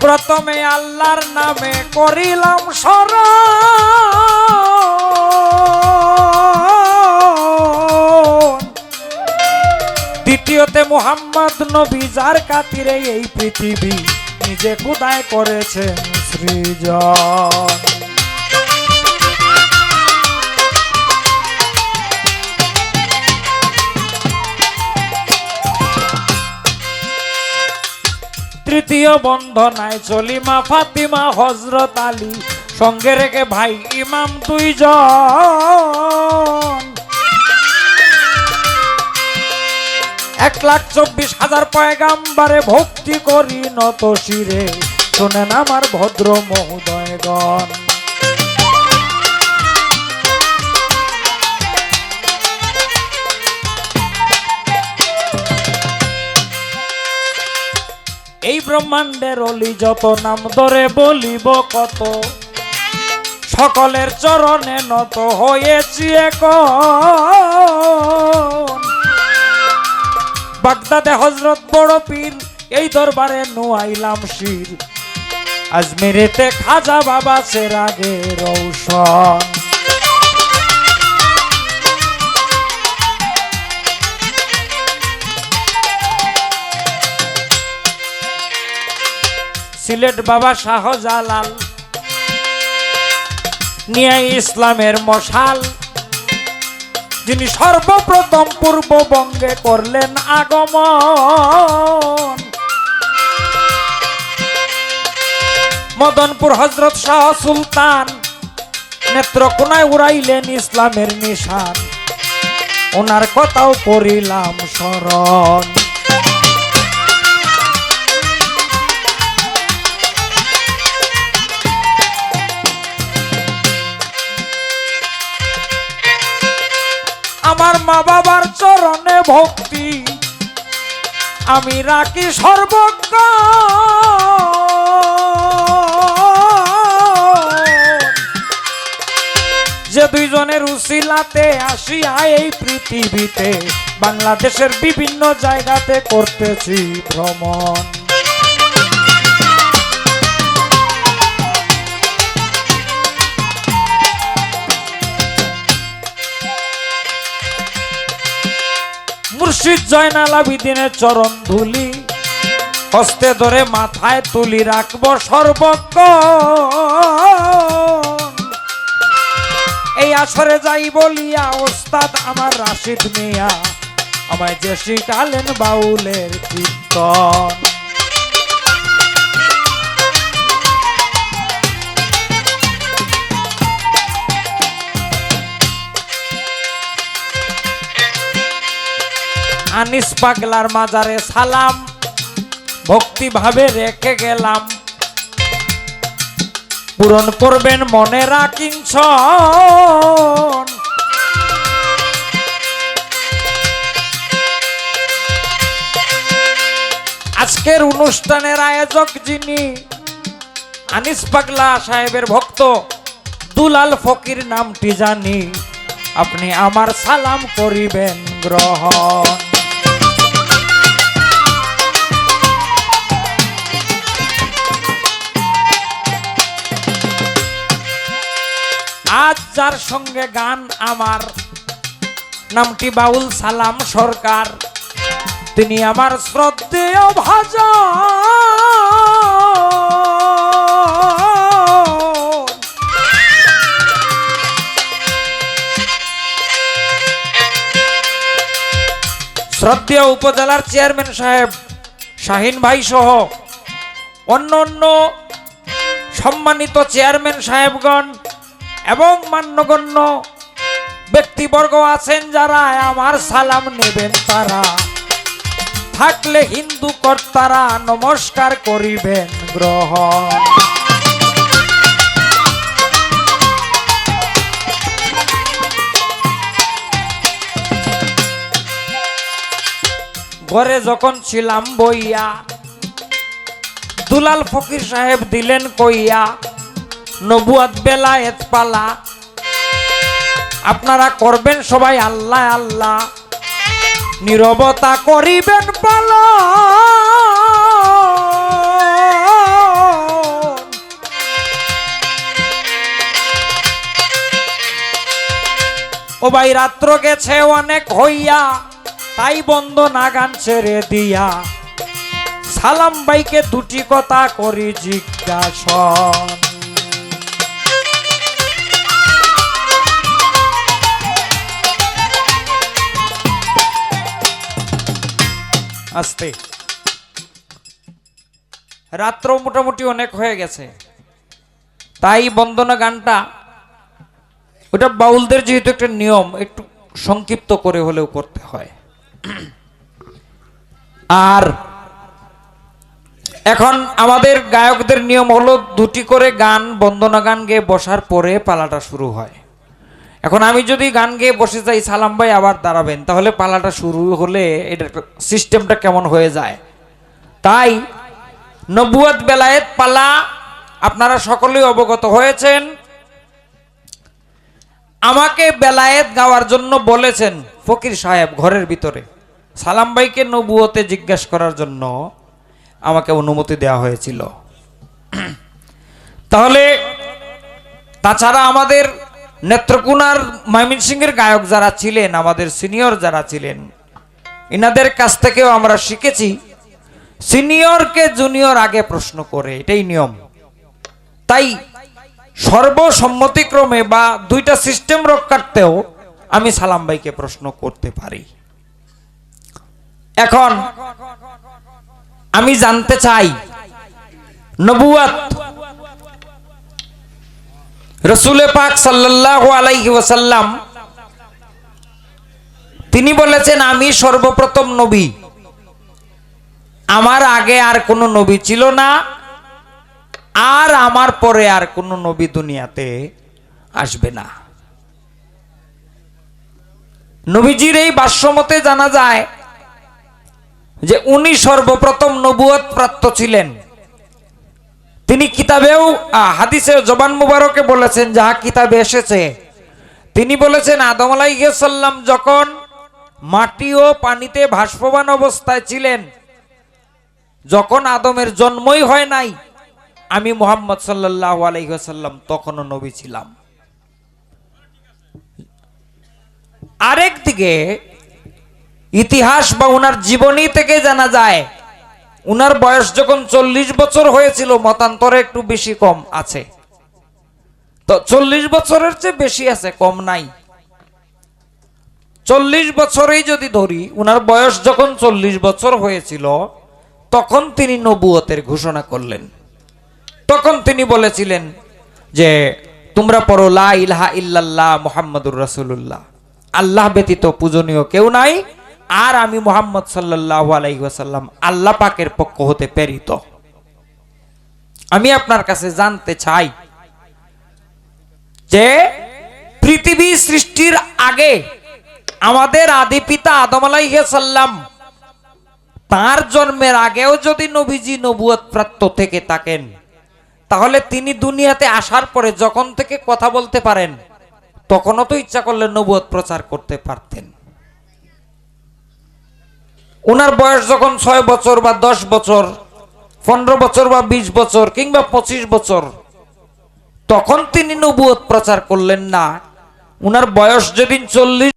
প্রথমে আল্লাহর নামে করিলাম সর দ্বিতীয়তে মুহাম্মদ নবী যার কাতিরে এই পৃথিবী নিজে কোদায় করেছেন সৃজন। তৃতীয় বন্ধনায় চলিমা, ফাতিমা, হজরত আলী। সঙ্গে রেখে ভাই ইমাম দুইজন। এক লাখ চব্বিশ হাজার পয়গাম্বারে ভক্তি করি নত শিরে। শোনেন আমার ভদ্র মহোদয়গণ। ব্রহ্মাণ্ডের অলি যত নাম ধরে বলিব কত। সকলের চরণে নত হয়েছি এখন। বাগদাদে হজরত বড় পীর, এই দরবারে নুয়াইলাম শির। আজমিরেতে খাজা বাবা সেরাগে রৌশন সিলেট বাবা শাহজালাল, নিয়ে ইসলামের মশাল। যিনি সর্বপ্রথম পূর্ববঙ্গে করলেন আগমন। মদনপুর হজরত শাহ সুলতান নেত্রকোনায় উড়াইলেন ইসলামের নিশান। ওনার কথাও করিলাম স্মরণ। আমি রাখি সর্বজ্ঞ। যে দুইজনের উসিলাতে আসিয়া এই পৃথিবীতে বাংলাদেশের বিভিন্ন জায়গাতে করতেছি ভ্রমণ। মুর্শিদ জয়নাল আবিদিনের চরণ ধুলি। হস্তে ধরে মাথায় তুলি রাখব সর্বজ্ঞ। এই আসরে যাই বলিয়া, ওস্তাদ আমার রাশিদ মিয়া, আমায় যে শিখালেন বাউলের কীর্তন। আনিস পাগলার মাজারে সালাম। ভক্তি ভাবে রেখে গেলাম। পূরণ করবেন মনে রাখিংছ আজকের অনুষ্ঠানের আয়োজক যিনি, আনিস পাগলা সাহেবের ভক্ত, দুলাল ফকির নামটি জানি। আপনি আমার সালাম করিবেন, গ্রহণ। আজ যার সঙ্গে গান আমার, নামটি বাউল সালাম সরকার। তিনি আমার শ্রদ্ধেয় ভাজন। শ্রদ্ধেয় উপজেলার চেয়ারম্যান সাহেব, শাহিন ভাই সহ অন্য অন্য সম্মানিত চেয়ারম্যান সাহেবগণ এবং মান্যগণ্য ব্যক্তিবর্গ আছেন যারা, আমার সালাম নেবেন তারা। থাকলে হিন্দু কর্তারা নমস্কার করিবেন গ্রহণ ঘরে যখন ছিলাম বইয়া, দুলাল ফকির সাহেব দিলেন কইয়া নবুয়াত বেলা এতপালা আপনারা করবেন সবাই আল্লাহ আল্লাহ। নিরবতা করিবেন পালা। ও ভাই, রাত্র গেছে অনেক হইয়া, তাই বন্ধ না গান ছেড়ে দিয়া। সালাম ভাইকে দুটি কথা করি জিজ্ঞাসা। আস্তে। রাত্র মোটামুটি অনেক হয়ে গেছে। তাই বন্দনা গানটা, ওটা বাউলদের যেহেতু একটা নিয়ম, একটু সংক্ষিপ্ত করে হলেও করতে হয়। আর এখন আমাদের গায়কদের নিয়ম হলো দুটি করে গান, বন্দনা গান গেয়ে বসার পরে পালাটা শুরু হয়। এখন আমি যদি গান গেয়ে বসে যাই, সালাম ভাই আবার দাঁড়াবেন, তাহলে পালাটা শুরু হলে এটা সিস্টেমটা কেমন হয়ে যায়। তাই নবুয়াত বেলায়েত পালা, আপনারা সকলেই অবগত হয়েছেন। আমাকে বেলায়েত গাওয়ার জন্য বলেছেন ফকির সাহেব ঘরের ভিতরে। সালাম ভাইকে নবুয়তে জিজ্ঞেস করার জন্য আমাকে অনুমতি দেওয়া হয়েছিল। তাহলে তাছাড়া আমাদের নেত্রকোনার ময়মনসিংহের গায়ক যারা ছিলেন, আমাদের সিনিয়র যারা ছিলেন, ইনাদের কাছ থেকেও আমরা শিখেছি, সিনিয়রকে জুনিয়র আগে প্রশ্ন করে, এটাই নিয়ম। তাই সর্বসম্মতিক্রমে বা দুইটা সিস্টেম রক্ষার্থেও আমি সালাম ভাইকে প্রশ্ন করতে পারি। এখন আমি জানতে চাই, নবুয়াত রসুলে পাক সাল্লাল্লাহু আলাইহি ওয়াসাল্লাম, তিনি বলেছেন, আমি সর্বপ্রথম নবী। আমার আগে আর কোনো নবী ছিল না, আর আমার পরে আর কোনো নবী দুনিয়াতে আসবে না। নবীজির এই বাস্যমতে জানা যায় যে, উনি সর্বপ্রথম নবুয়ত প্রাপ্ত ছিলেন। তিনি কিতাবেও হাদিসে জবান মুবারকে বলেছেন, যাহা কিতাবে এসেছে। তিনি বলেছেন, আদম আলাইসাল্লাম যখন মাটি ও পানিতে ভাসমান অবস্থায় ছিলেন, যখন আদমের জন্মই হয় নাই, আমি মোহাম্মদ সাল্লাহ আলাইসাল্লাম তখনও নবী ছিলাম। আরেক দিকে ইতিহাস বা ওনার জীবনী থেকে জানা যায় উনার বয়স যখন চল্লিশ বছর হয়েছিল, মতান্তরে একটু বেশি কম আছে। তো চল্লিশ বছরের চেয়ে বেশি আছে, কম নাই। চল্লিশ বছরেই যদি ধরি, উনার বয়স যখন চল্লিশ বছর হয়েছিল, তখন তিনি নবুয়তের ঘোষণা করলেন। তখন তিনি বলেছিলেন যে, তোমরা পড়ো লা ইলাহা মুহাম্মাদুর রাসূলুল্লাহ। আল্লাহ ব্যতীত পূজনীয় কেউ নাই। আর আমি মোহাম্মদ আলাইহি আল্লাহ পাকের পক্ষ হতে প্রেরিত। আমি আপনার কাছে জানতে চাই যে পৃথিবী সৃষ্টির আগে আমাদের আদি পিতা আদম আলাইসাল্লাম তার জন্মের আগেও যদি নবীজি নবুয়ত প্রাপ্ত থেকে থাকেন, তাহলে তিনি দুনিয়াতে আসার পরে যখন থেকে কথা বলতে পারেন, তখনও তো ইচ্ছা করলে নবুয়ত প্রচার করতে পারতেন। ওনার বয়স যখন ছয় বছর বা দশ বছর, পনেরো বছর বা বিশ বছর কিংবা পঁচিশ বছর, তখন তিনি নবুয়ত প্রচার করলেন না। ওনার বয়স যেদিন চল্লিশ